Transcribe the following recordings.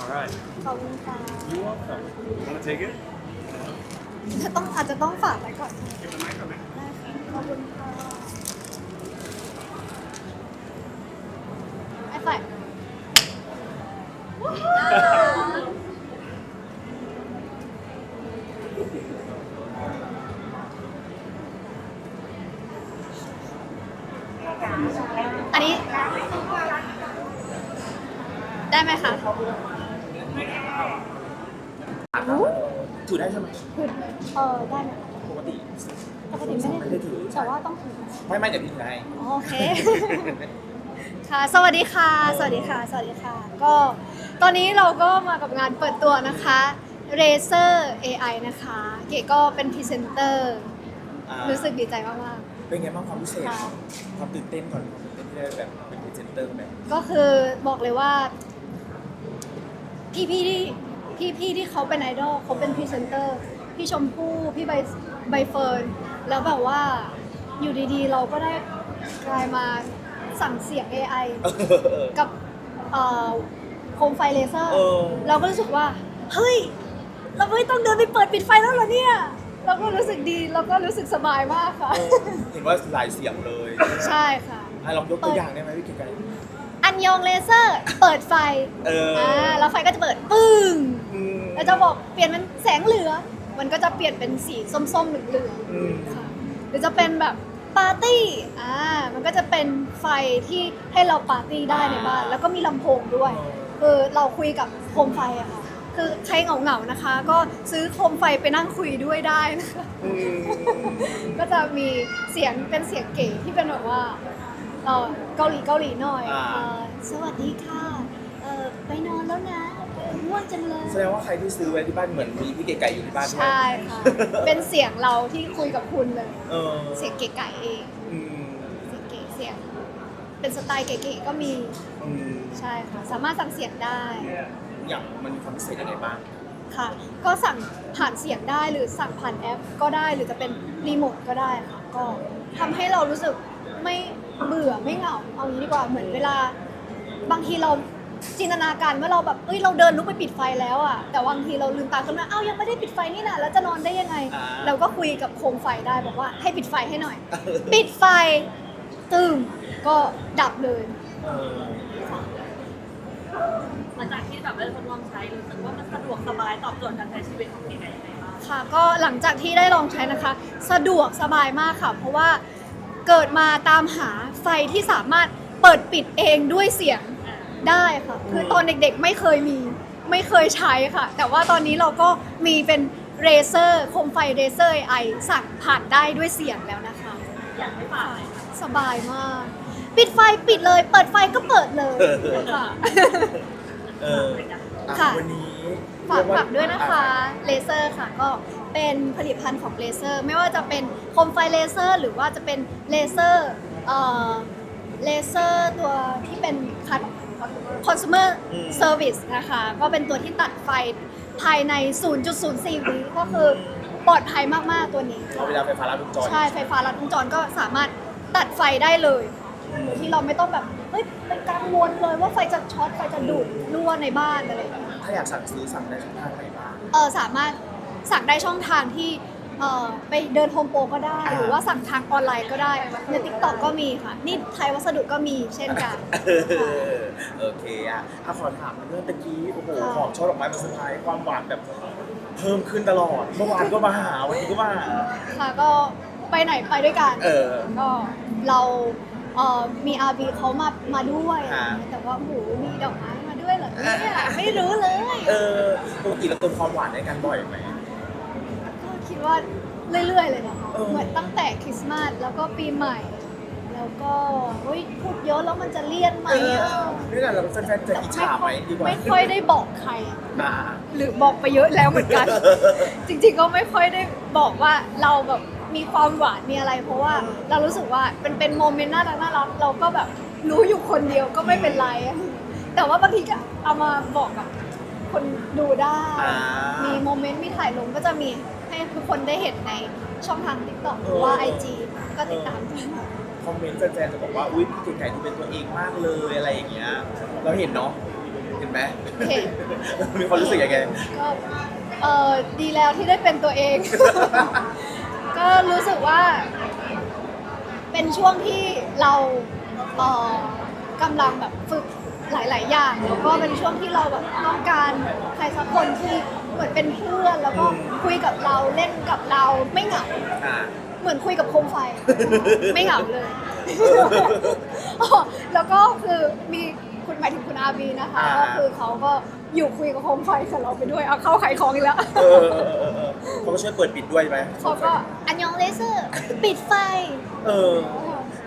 Alright. ขอบคุณค่ะ You welcome. Wanna take it? จะต้องอาจจะต้องฝากไว้ก่อน Give the mic a minute. ได้ค่ะขอบคุณค่ะไอ้ฝ่ายอันนี้ ได้ไหมคะอู้ถือได้ใช่ไหมคือเออได้ไหมปกติปกติไม่ไม่ได้ได้ถือแต่ว่าต้องถือไม่ไม่เดี๋ยวพี่ถือให้อ๋อโอเค ค่ะ สวัสดีค่ะ สวัสดีค่ะ สวัสดีค่ะ ก็ตอนนี้เราก็มากับงานเปิดตัวนะคะ Razer AI นะคะ เก๋ก็เป็นพรีเซนเตอร์อ่ารู้สึกดีใจมากเป็นไงบ้างความพิเศษค่ะความตื่นเต้นก่อนความตื่นเต้นที่ได้แบบเป็นพรีเซนเตอร์แบบๆก็คือบอกเลยว่า พี่พี่ๆที่พี่พี่ๆที่เขาเป็นไอดอลเขาเป็นพรีเซนเตอร์พี่ชมพู่พี่ใบใบเฟิร์นแล้วแบบว่าอยู่ดีๆ เราก็ได้กลายมาสั่งเสียง AI กับเอ่อโคมไฟเลเซอร์ เออ เราก็รู้สึกว่า เฮ้ย เราไม่ต้องเดินไปเปิดปิดไฟแล้วเหรอเนี่ย เราก็รู้สึกดีเราก็รู้สึกสบายมากค่ะเออเห็นว่าหลายเสียงเลยใช่ค่ะ อะลองยกตัวอย่างได้ไหมพี่เก๋ไก่อั นยองเลเซอร์ เปิดไฟเอออ่าแล้วไฟก็จะเปิดปึ้งอืมแล้วจะบอกเปลี่ยนเป็นแสงเหลืองมันก็จะเปลี่ยนเป็นสีส้มๆเหลืองอืมๆค่ะหรือจะเป็นแบบปาร์ตี้อ่ามันก็จะเป็นไฟที่ให้เราปาร์ตี้ได้ในบ้าน แล้วก็มีลำโพงด้วย คือเราคุยกับโคมไฟอะค่ะ คือใครเหงาๆนะคะ ก็ซื้อโคมไฟไปนั่งคุยด้วยได้นะคะ อืมก็จะมีเสียงเป็นเสียงเก๋ที่เป็นแบบว่าเอ่อเกาหลีเกาหลีหน่อยอ่า เอ่อ สวัสดีค่ะ เอ่อไปนอนแล้วนะเออง่วงจังเลย แสดงว่าใครที่ซื้อไว้ที่บ้านเหมือนมีพี่เก๋ไก่อยู่ที่บ้านด้วยใช่ค่ะ เป็นเสียงเราที่คุยกับคุณเลย เออเสียงเก๋ไก่เอง อืมเสียงเก๋เสียง เป็นสไตล์เก๋ๆก็มี อืมใช่ค่ะ สามารถสั่งเสียงได้อย่างมันมีความพิเศษยังไงบ้าง ค่ะ ก็สั่งผ่านเสียงได้หรือสั่งผ่านแอป ก็ได้หรือจะเป็นรีโมทก็ได้ค่ะ ก็ทำให้เรารู้สึกไม่เบื่อไม่เหงา เอางี้ดีกว่า เหมือนเวลา บางทีเราจินตนาการว่าเราแบบเอ้ยเราเดินลุกไปปิดไฟแล้วอะแต่บางทีเราลืมตาขึ้นมาอ้าวยังไม่ได้ปิดไฟนี่นะแล้วจะนอนได้ยังไง อ่า เราก็คุยกับโคมไฟได้บอกว่าให้ปิดไฟให้หน่อย ปิดไฟตึมก็ดับเลย เออหลังจากที่แบบได้ทดลองใช้รู้สึกว่ามันสะดวกสบายตอบโจทย์การใช้ชีวิตของพี่ไก่ยังไงบ้างค่ะก็หลังจากที่ได้ลองใช้นะคะ สะดวกสบายมากค่ะ เพราะว่าเกิดมาตามหาไฟที่สามารถ เปิดปิดเองด้วยเสียงได้ค่ะ คือตอนเด็กๆไม่เคยมีไม่เคยใช้ค่ะ แต่ว่าตอนนี้เราก็มีเป็นเรเซอร์โคมไฟเรเซอร์ไอสั่งผ่านได้ด้วยเสียงแล้วนะคะ อยากให้ฝากหน่อยค่ะสบายมาก ปิดไฟปิดเลย เปิดไฟก็เปิดเลยค่ะเอออะค่ะวันนี้ฝากเรีฝากด้วยนะคะอ่เลเซอร์ค่ะก็เป็นผลิตภัณฑ์ของเลเซอร์ ไม่ว่าจะเป็นโคมไฟเลเซอร์ หรือว่าจะเป็นเลเซอร์เอ่อ เลเซอร์ตัวที่เป็นคัด consumer อืม service นะคะ ก็เป็นตัวที่ตัดไฟภายใน 0.04 วิก็คือปลอดภัยมากๆตัวนี้เอาเวลาไฟฟ้าลัดวงจร ใช่ไฟฟ้าลัดวงจรก็สามารถตัดไฟได้เลยโดยที่เราไม่ต้องแบบเฮ้ยไปกังวลเลยว่าไฟจะช็อตไฟจะดูดรั่วในบ้านอะไรอย่างเงี้ย ถ้าอยากสั่งซื้อสั่งได้ช่องทางไหนบ้าง เออสามารถสั่งได้ช่องทางที่ เออไปเดินโฮมโปรก็ได้อ่าหรือว่าสั่งทางออนไลน์ก็ได้ในทิกตอกก็มีค่ะ นี่ไทยวัสดุก็มีเช่นกัน เออโอเคอะถ้าขอถามเรื่องตะกี้โอ้โหค่ะหอมช่อดอกไม้มาเซอร์ไพรส์ความหวานแบบ เพิ่มขึ้นตลอดเมื่อวานก็มาหาวันนี้ก็มาหาค่ะก็ไปไหนไปด้วยกัน เออ ก็เราเอ่อมีอาบีเขามามาด้วยอ่าแต่ว่าโอ้โหมีดอกไม้มาด้วยเหรอเนี่ยไม่รู้เลย เออปกติเราเติมความหวานในกันบ่อยไหมก็ คิดว่าเรื่อยๆเลยนะคะเออ เหมือนตั้งแต่คริสต์มาสแล้วก็ปีใหม่ แล้วก็เฮ้ยพูดเยอะแล้วมันจะเลี่ยนไหมเอออะนี่แหละเราแฟนๆจะอิจฉาไหมดีกว่าไม่ค่อยได้บอกใคร อ่า หรือบอกไปเยอะแล้วเหมือนกัน จริงๆก็ไม่ค่อยได้บอกว่าเราแบบมีความหวานมีอะไร เพราะว่าเรารู้สึกว่าเป็นเป็นโมเมนต์น่ารักน่ารักเราก็แบบรู้อยู่คนเดียวก็ไม่เป็นไรอะแต่ว่าบางทีก็เอามาบอกกับ คนดูได้ อ่ามีมีโมเมนต์มีถ่ายลงก็จะมีให้ทุกคนได้เห็นในช่องทาง TikTok หรือว่า IG ก็ติดตามกันคอมเมนต์แฟนๆจะบอกว่า อุ๊ยเก๋ไก่ดูเป็นตัวเองมากเลยอะไรอย่างเงี้ย เราเห็นเนาะ เห็นไหมเห็นมีความรู้สึกยังไง ก็เออดีแล้วที่ได้เป็นตัวเอง ก็รู้สึกว่า เป็นช่วงที่เราเอ่อกำลังแบบฝึก หลาย ๆ อย่าง แล้วก็เป็นช่วงที่เราแบบต้องการใครสักคนที่เหมือนเป็นเพื่อนแล้วก็อืมคุยกับเราเล่นกับเราไม่เหงา อ่า เหมือนคุยกับโคมไฟ ไม่เหงาเลย อ๋อแล้วก็คือมีคุณหมายถึงคุณอาบีนะคะ อ่า ก็คือเขาก็อยู่คุยกับโคมไฟกับเราไปด้วยเอาเข้าขายของอีกแล้วเออเออเออเออเขาก็ช่วยเปิดปิดด้วยไหมเขาก็อันยองเลเซอร์ปิดไฟ เออ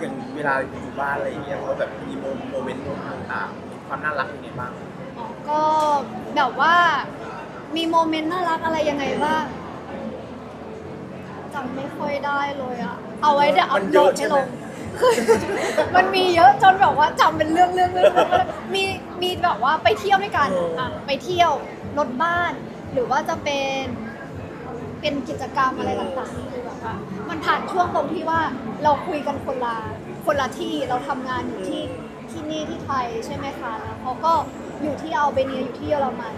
อย่างเวลาอยู่บ้านอะไรอย่างเงี้ยเขาแบบมีโมโมเมนต์ต่างๆ ความน่ารักยังไงบ้างอ๋อก็แบบว่ามีโมเมนต์น่ารักอะไรยังไงบ้างจำไม่ค่อยได้เลยอะเอาไว้เดี๋ยวอัมัพนโหเยลอะดใช่ให้ไหมลงมันมีเยอะจนแบบว่าจำเป็นเรื่องเรื่องเรื่องเรื่องมีมีแบบว่าไปเที่ยวด้วยกันอะไปเที่ยวรถบ้าน หรือว่าจะเป็นเป็นกิจกรรมอะไรต่างๆคือแบบว่ามันผ่านช่วงตรงที่ว่าเราคุยกันคนละคนละที่เราทำงานอยู่ที่ ที่นี่ที่ไทยใช่ไหมคะแล้วเขาก็อยู่ที่อัลเบเนียอยู่ที่เยอรมัน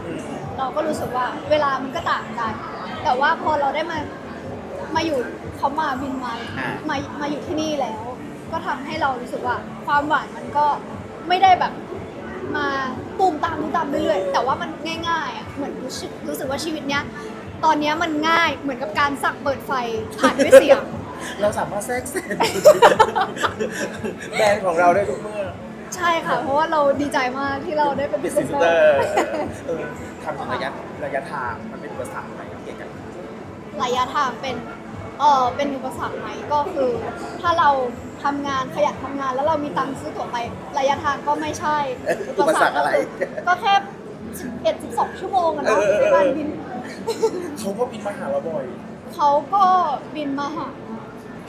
เราก็รู้สึกว่าเวลามันก็ต่างกัน แต่ว่าพอเราได้มามาอยู่เขามาบินมาอ่ามามาอยู่ที่นี่แล้ว ก็ทำให้เรารู้สึกว่าความหวานมันก็ไม่ได้แบบมาตูมตามตูมตามเรื่อยๆแต่ว่ามันง่ายๆอะเหมือนรู้สึกรู้สึกว่าชีวิตเนี้ยตอนเนี้ยมันง่ายเหมือนกับการสั่งเปิดไฟผ่านด้วยเสียงเราสามารถแทรกแซงแบรนด์ของเราได้ทุกเมื่อ ใช่ค่ะ เพราะว่าเราดีใจมากที่เราได้เป็นเป็นพรีซิเซสนเตเตออร์ร์เออทำถึงระยะระยะทางมันเป็นอุปสรรคอะไรกับเก๋ไก่ระยะทางเป็นเออเป็นอุปสรรคไหมก็คือ ถ้าเราทำงานขยันทำงาน แล้วเรามีตังค์ซื้อตั๋วไประยะทางก็ไม่ใช่อุปสรรคอะไร ก็แค่11 12 ชั่วโมงอะเนาะเออเออเออ ในการบิน เขาก็บินมาหาเราบ่อย เขาก็บินมาหา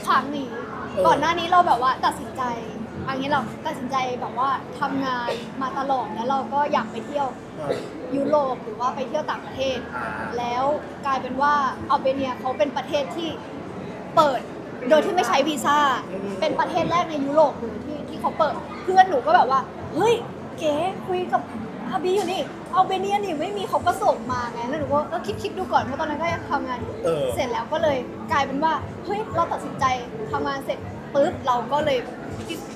ครั้งนี้ เออ ก่อนหน้านี้เราแบบว่าตัดสินใจ อันนี้เราตัดสินใจแบบว่าทำงานมาตลอดแล้วเราก็อยากไปเที่ยวอ่ายุโรปหรือว่าไปเที่ยวต่างประเทศอ่าแล้วกลายเป็นว่าอัลเบเนียเขาเป็นประเทศที่เปิดโดยที่ไม่ใช้วีซ่า เป็นประเทศแรกในยุโรปเลยที่ที่เขาเปิด เพื่อนหนูก็แบบว่า เฮ้ย เก๋คุยกับอาบีอยู่นี่อัลเบเนียนี่ไม่มีเขาก็ส่งมาไง แล้วหนูก็เออคิดคิดดูก่อนเพราะตอนนั้นก็ยังทำงานอยู่เออ เสร็จแล้วก็เลยกลายเป็นว่า เฮ้ย เราตัดสินใจทำงานเสร็จปุ๊บเราก็เลย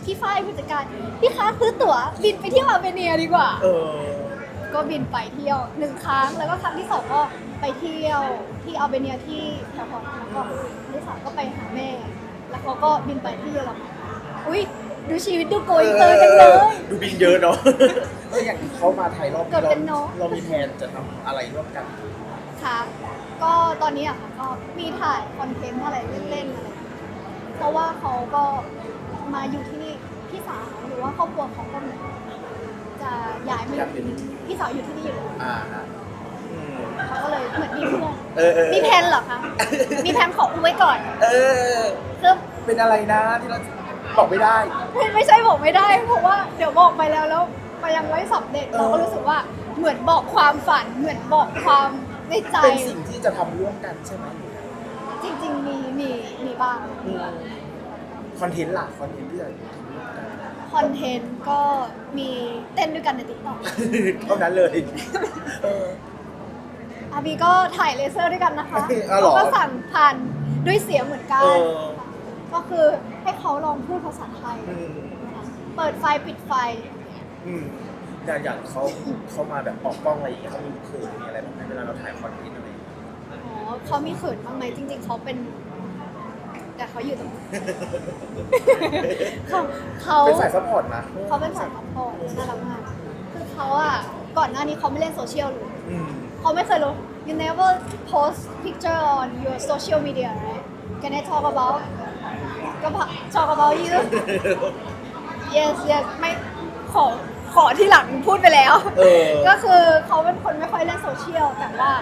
พี่พี่ฝ้ายผู้จัดการพี่คะซื้อตั๋วบินไปเที่ยวอัลเบเนียดีกว่า เออ ก็บินไปเที่ยวหนึ่งครั้งแล้วก็ครั้งที่สองก็ไปเที่ยวที่อัลเบเนียที่แถวๆนั้นแล้วก็ครั้งที่สามก็ไปหาแม่ แล้วเขาก็บินไปที่เยอรมันอุ้ยดูชีวิตดูโกยเตอร์จังเลย ดูบินเยอะเนาะเอออย่างเขามาไทยรอบเกิดเราเป็นนก เรามีแผนจะทำอะไรร่วมกัน ค่ะ ก็ตอนนี้อะค่ะก็มีถ่ายคอนเทนต์อะไรเล่นๆอะไรอย่างเงี้ยเพราะว่าเขาก็มาอยู่ที่นี่พี่สาวห รือว่าครอบครัวเขาก็มีจะย้ายมาอยู่ที่นี่พี่สาวอยู่ที่นี่อยู่แล้วอ่าฮะอืมเขาก็เลยเหมือนมีเพื่อนเออเออมีแพลนเหรอคะมีแพลนขออุ้ไว้ก่อนเออ คือเป็นอะไรนะที่เราบอกไม่ได้ ไม่ไม่ใช่บอกไม่ได้เพราะว่าเดี๋ยวบอกไปแล้วแล้วมันยังไม่สำเร็จเออ เราก็รู้สึกว่าเหมือนบอกความฝัน เหมือนบอกความในใจเป็นสิ่งที่จะทำร่วมกันใช่ไหมจริง ๆ มีมีมีบ้างอืมคอนเทนต์หลักคอนเทนต์ที่จะทำร่วมกัน คอนเทนต์ก็มีเต้นด้วยกันในติ๊กต็อกเท่านั้นเลยเออ อาบีก็ถ่ายเลเซอร์ด้วยกันนะคะอ้าวเหรอ เขาก็สั่งผ่านด้วยเสียงเหมือนกัเอน อก็คือให้เขาลองพูดภาษาไทย อืมนะคะเปิดไฟปิดไฟ อืมอย่างอย่างเขาเขามาแบบออกกล้องอะไรอย่างเงี้ยเขามีเขินมีอะไรบ้างไหมเวลาเราถ่ายคอนเทนต์อะไรอย่างเงี้ยอ๋อเขามีเขินบ้างไหมจริง ๆ เขาเป็น แต่เขาอยู่ตรงนี้เขาเขาเป็นสายซัพพอร์ตนะเขาเป็นสายซัพพอร์ตน่ารักมากคือเขาอะก่อนหน้านี้เขาไม่เล่นโซเชียลเลยอืมเขาไม่เคยลง you never post picture on your social media right can I talk about ก็ talk about you yes yes ไม่ขอขอที่หลังพูดไปแล้ว เออ ก็คือเขาเป็นคนไม่ค่อยเล่นโซเชียลแต่ว่า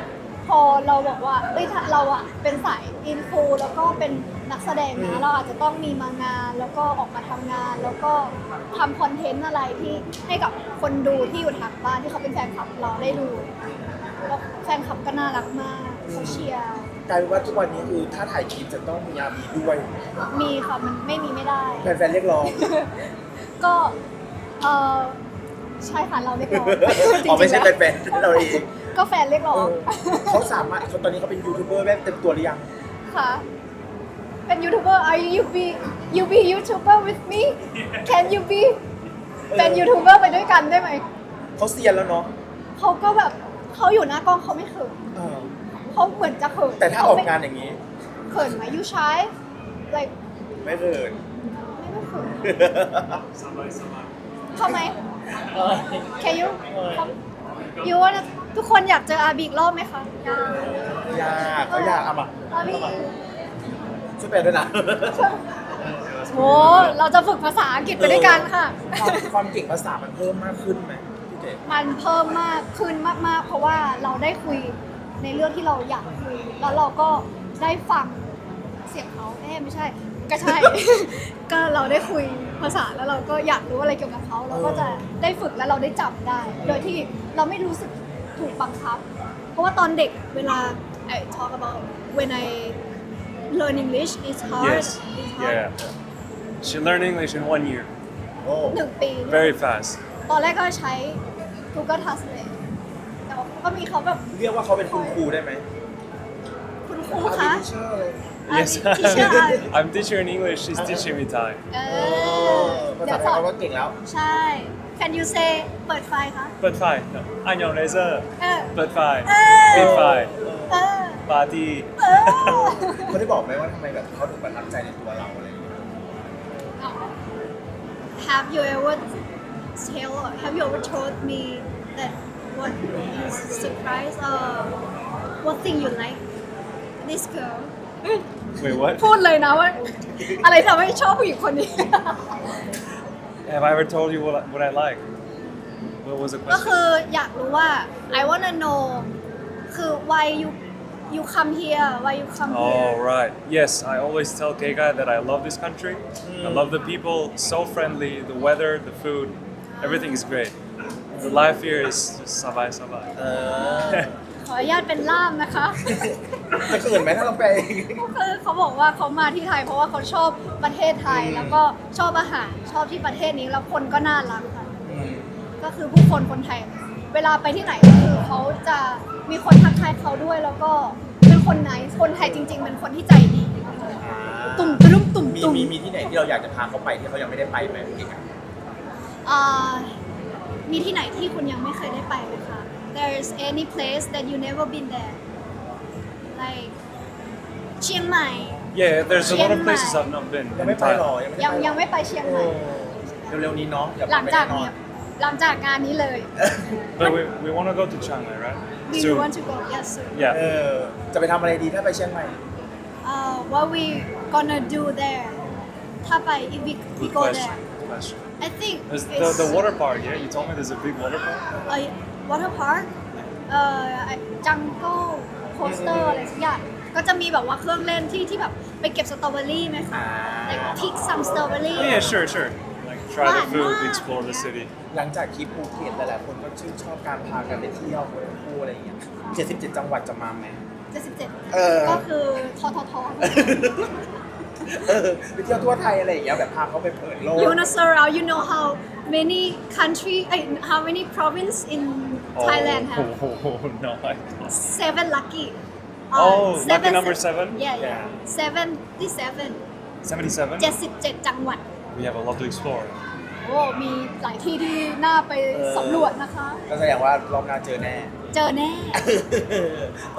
พอเราบอกว่าเอ้ยถ้าเราอะเป็นสายอินฟูแล้วก็เป็นนักแสดงอืนะมเราอาจจะต้องมีมางานแล้วก็ออกมาทำงาน แล้วก็ทำคอนเทนต์อะไรที่ให้กับคนดูที่อยู่ทางบ้านที่เขาเป็นแฟนคลับเราได้ดูแล้วแฟนคลับก็น่ารักมากเขาเชียร์กลายเป็นว่าทุกวันนี้คือถ้าถ่ายคลิปจะต้องมีอาบีด้วยมีค่ะมันไม่มีไม่ได้ แฟนๆเรียกร้อง ก็เออใช่ค่ะเราเรียกร้องอ๋อไม่ใช่จริงๆแฟนๆเราเอง ก็แฟนเรียกร้อเองอเขาสามารถเขาตอนนี้เขาเป็นยูทูบเบอร์แบบเต็มตัวหรือยัง ค่ะ เป็นยูทูบเบอร์ are you be you be YouTuber with me can you be เป็นยูทูบเบอร์ไปด้วยกันได้ไหม เขาเซียนแล้วเนาะเขาก็แบบเขาอยู่หน้ากล้องเขาไม่เขินเออเขาเหมือนจะเขินแต่ถ้าออกงานอย่างนี้ เขินไหม you shy like ไม่เกิน ไม่ไม่เขิน Somebody, somebody. เข้าไหม can you come you wanna ทุกคนอยากเจออาบีอีกรอบไหมคะอยากยากเขายากเอามาอาบีช่วยแปลด้วยนะโอ้เราจะฝึกภาษาอังกฤษไปด้วยกันค่ะ ความความเก่งภาษามันเพิ่มมากขึ้นไหมพี่เจมันเพิ่มมากขึ้นมากๆ เพราะว่าเราได้คุยในเรื่องที่เราอยากคุย แล้วเราก็ได้ฟังเสียงเขาเอ๊ะไม่ใช่ ก็ใช่ ก็เราได้คุยภาษาแล้วเราก็อยากรู้อะไรเกี่ยวกับเขา เราก็จะได้ฝึกแล้วเราได้จับได้ โดยที่เราไม่รู้สึก ถูกบังคับ เพราะว่าตอนเด็กเวลา I talk about when I learn English it's hard Yes. it's hard Yeah. She learned English in one year. โอ้หนึ่งปี Very fast. ตอนแรกก็ใช้ Google Translate แต่ว่าก็มีเขาแบบเรียกว่าเขาเป็นคุณครูได้ไหมคุณครูอาคะบีเชอร์เลย Yes, I'm teacher I'm- teacher in English. She's teaching me Thai. Oh, oh, เออภาษาไทยเขาก็เก่งแล้ว ใช่ Can you say เปิดไฟคะ But fine. No. I'm your laser. เออ oh. But fine. Big fine. เออ Party. เออเขาได้บอกไหมว่าทำไมแบบเขาถึงประทับใจในตัวเราอะไรอย่างเงี้ย Have you ever tell Have you ever told me that what is surprise or what thing you like this girl Wait, what? พูดเลยนะว่า อะไรทำให้ชอบผู้หญิงคนนี้ Have I ever told you what I, what I like? What was the ก็ question? คืออยากรู้ว่า I wanna know คือ why you you come here why you come Oh, here right. Yes, I always tell Keika that I love this country. I love the people, so friendly, the weather, the food, everything is great. The life here is just sabai sabai. เออ ขออนุญาตเป็นล่ามนะคะจะเขินไหมถ้าเราแปลเองคือเขาบอกว่าเขามาที่ไทยเพราะว่าเขาชอบประเทศไทย แล้วก็ชอบอาหารชอบที่ประเทศนี้แล้วคนก็น่ารักค่ะอืมก็คือผู้คนคนไทย เวลาไปที่ไหนก็คือเขาจะมีคนทักทายเขาด้วยแล้วก็เป็นคนไหนคนไทยจริง ๆ เป็นคนที่ใจดี ตุ่มตะลุ่มตุ่มมีตุ่มมีมีที่ไหนที่เราอยากจะพาเขาไปที่เขายังไม่ได้ไปไหมพี่เก่งอะอ่า มีที่ไหนที่คุณยังไม่เคยได้ไปไหมคะ There's any place that you never been there like เชียงใหม่ Yeah, there's a lot of Chiang places Mai. I've not been. ยัง in ไม่ไปหรอ Thailand. ยังไม่ยังไปหรอยังไม่ไปเชียงใหม่ เออเร็วๆนี้เนาะอย่าหลังไปจากแน่นอน เนี่ยหลังจากงานนี้เลย But we, we want to go to Chiang Mai, right? we Soon. want to go yes sir เอ Yeah. อจะไปทำอะไรดีถ้าไปเชียงใหม่ uh, what we gonna do there ถ้าไป if we, we Good go question. there Good question. I think There's the, it's the water park, yeah? You told me there's a big water park? a water park เอ่อ jungle coaster อะไรสักอย่างก็จะมีแบบว่าเครื่องเล่นที่ที่แบบไปเก็บสตรอเบอรี่ไหมคะอ่า like pick some strawberry Oh, yeah, sure, sure. Like try the Why food, not? explore the city. หลังจากคลิปภูเก็ตหลายๆคนก็ชื่นชอบการพากันไปเที่ยวไปคู่อะไรอย่างเงี้ย77จังหวัดจะมาไหม 77เออ ก็คือททท เออไปเที่ยวทั่วไทยอะไรอย่างเงี้ยแบบพาเขาไปเปิดโลก you wanna surround you know how many country eh, how many province in Thailand have Oh, no, I don't. seven lucky Oh, lucky number seven? yeah yeah Yeah. seventy-seven 77? 77 จังหวัด We have a lot to explore. โอ้ มีหลายที่ที่น่าไปสำรวจนะคะ ก็แสดงว่ารอบหน้าเจอแน่ เจอแน่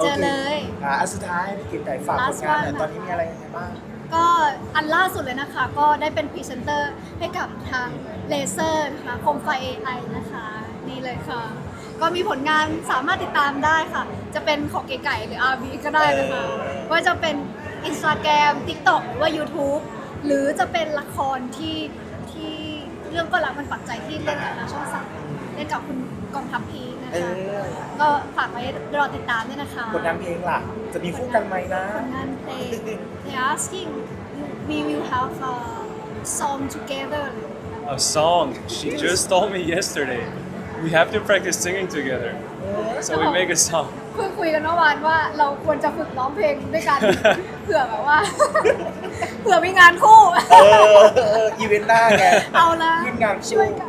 เจอเลย โคอะอันสุดท้ายพี่กิตไก่ฝากผ Last ลงานหน่อย one ตอนนี้มีอะไรยังไงบ้าง ก็อันล่าสุดเลยนะคะ ก็ได้เป็นพรีเซนเตอร์ให้กับทางเลเซอร์นะคะคมไฟ AI นะคะ นี่เลยค่ะ ก็มีผลงานสามารถติดตามได้ค่ะ จะเป็นของเก๋ไก่หรือ RV ก็ได้นะคะว่าจะเป็น Instagram TikTok หรือว่า YouTube หรือจะเป็นละครที่ที่เรื่องก็รักมันปักใจที่เล่นกับทางช่องสามเล่นกับคุณกองทัพพีคนะ เออก็ฝากไว้รอติดตามด้วยนะคะผลงานเพลงล่ะ จะมีคู่กันไหมนะ ผลงานเพลง they asking we will have a song together A song. She just told me yesterday. We have to practice singing together. So we make a song. เพิ่งคุยกันเมื่อวานว่าเราควรจะฝึกร้องเพลงด้วยกัน เผื่อแบบว่า เผื่อมีงานคู่ เออเอออีเวนต์หน้าไงเอาละขึ้นงานคู่ช่วยกัน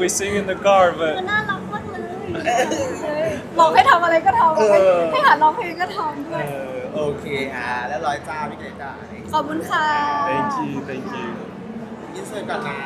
We sing in the car, คือ but น่ารักมากเลย บอกให้ทำอะไรก็ทำเออ ให้หาร้องเพลงก็ทำด้เอวยอโอเคอ่าแล้วร้อยจ้าพี่เก๋จ้าขอบคุณค่ะ thank you, thank you. อินเสิร์ตก่อนนะ